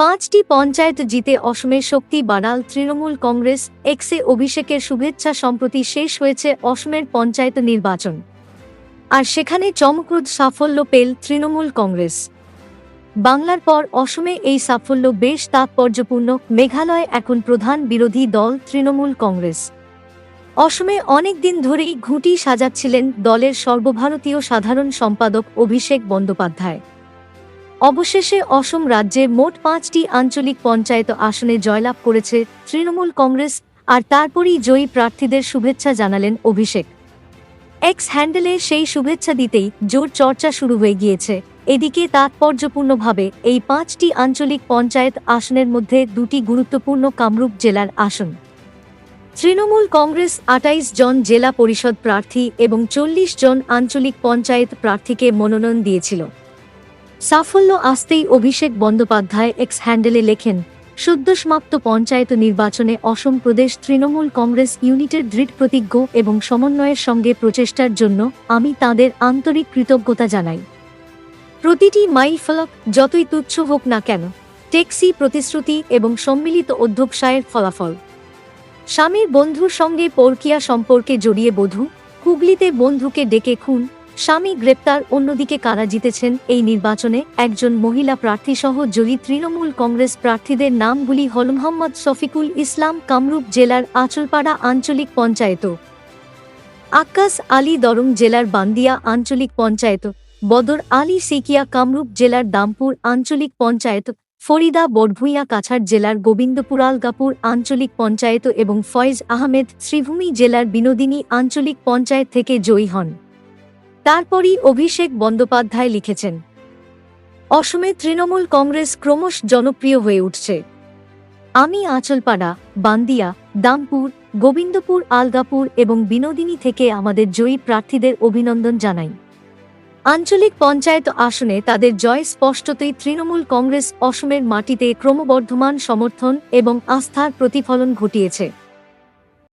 পাঁচটি পঞ্চায়েত জিতে অসমের শক্তি বাড়াল তৃণমূল কংগ্রেস, এক্সে অভিষেকের শুভেচ্ছা সম্প্রতি শেষ হয়েছে অসমের পঞ্চায়েত নির্বাচন। আর সেখানে চমকপ্রদ সাফল্য পেল তৃণমূল কংগ্রেস। বাংলার পর অসমে এই সাফল্য বেশ তাৎপর্যপূর্ণ, মেঘালয় এখন প্রধান বিরোধী দল তৃণমূল কংগ্রেস। অসমে অনেক দিন ধরেই ঘুঁটি সাজাচ্ছিলেন দলের সর্বভারতীয় সাধারণ সম্পাদক অভিষেক বন্দ্যোপাধ্যায়। অবশেষে অসম রাজ্যে মোট পাঁচটি আঞ্চলিক পঞ্চায়েত আসনে জয়লাভ করেছে তৃণমূল কংগ্রেস আর তারপরই জয়ী প্রার্থীদের শুভেচ্ছা জানালেন অভিষেক। এক্স হ্যান্ডেলে সেই শুভেচ্ছা দিতেই জোর চর্চা শুরু হয়ে গিয়েছে। এদিকে তাৎপর্যপূর্ণভাবে এই পাঁচটি আঞ্চলিক পঞ্চায়েত আসনের মধ্যে দুটি গুরুত্বপূর্ণ কামরূপ জেলার আসন। তৃণমূল কংগ্রেস আটাইশ জন জেলা পরিষদ প্রার্থী এবং চল্লিশ জন আঞ্চলিক পঞ্চায়েত প্রার্থীকে মনোনয়ন দিয়েছিল। সাফল্য আসতেই অভিষেক বন্দ্যোপাধ্যায় এক্স হ্যান্ডেলে লেখেন সদ্যসমাপ্ত পঞ্চায়েত নির্বাচনে অসম প্রদেশ তৃণমূল কংগ্রেস ইউনিটের দৃঢ় প্রতিজ্ঞ এবং সমন্বয়ের সঙ্গে প্রচেষ্টার জন্য আমি তাদের আন্তরিক কৃতজ্ঞতা জানাই। প্রতিটি মাইল ফলক যতই তুচ্ছ হোক না কেন টেক্সি প্রতিশ্রুতি এবং সম্মিলিত অধ্যবসায়ের ফলাফল। স্বামীর বন্ধুর সঙ্গে পরকিয়া সম্পর্কে জড়িয়ে বধূ হুগলিতে বন্ধুকে ডেকে খুন স্বামী গ্রেপ্তার, অন্যদিকে কারা জিতেছেন এই নির্বাচনে একজন মহিলা প্রার্থীসহ জয়ী তৃণমূল কংগ্রেস প্রার্থীদের নামগুলি হল মোহাম্মদ শফিকুল ইসলাম কামরূপ জেলার আচলপাড়া আঞ্চলিক পঞ্চায়েত আক্কাস আলী দরং জেলার বান্দিয়া আঞ্চলিক পঞ্চায়েত, বদর আলী সিকিয়া কামরূপ জেলার দামপুর আঞ্চলিক পঞ্চায়েত, ফরিদা বড়ভূঁইয়া কাছাড় জেলার গোবিন্দপুর আলগাপুর আঞ্চলিক পঞ্চায়েত এবং ফয়েজ আহমেদ শ্রীভূমি জেলার বিনোদিনী আঞ্চলিক পঞ্চায়েত থেকে জয়ী হন। তারপরই অভিষেক বন্দ্যোপাধ্যায় লিখেছেন, অসমে তৃণমূল কংগ্রেস ক্রমশ জনপ্রিয় হয়ে উঠছে। আমি আঁচলপাড়া, বান্দিয়া, দামপুর, গোবিন্দপুর, আলগাপুর এবং বিনোদিনী থেকে আমাদের জয়ী প্রার্থীদের অভিনন্দন জানাই। আঞ্চলিক পঞ্চায়েত আসনে তাদের জয় স্পষ্টতই তৃণমূল কংগ্রেস অসমের মাটিতে ক্রমবর্ধমান সমর্থন এবং আস্থার প্রতিফলন ঘটিয়েছে।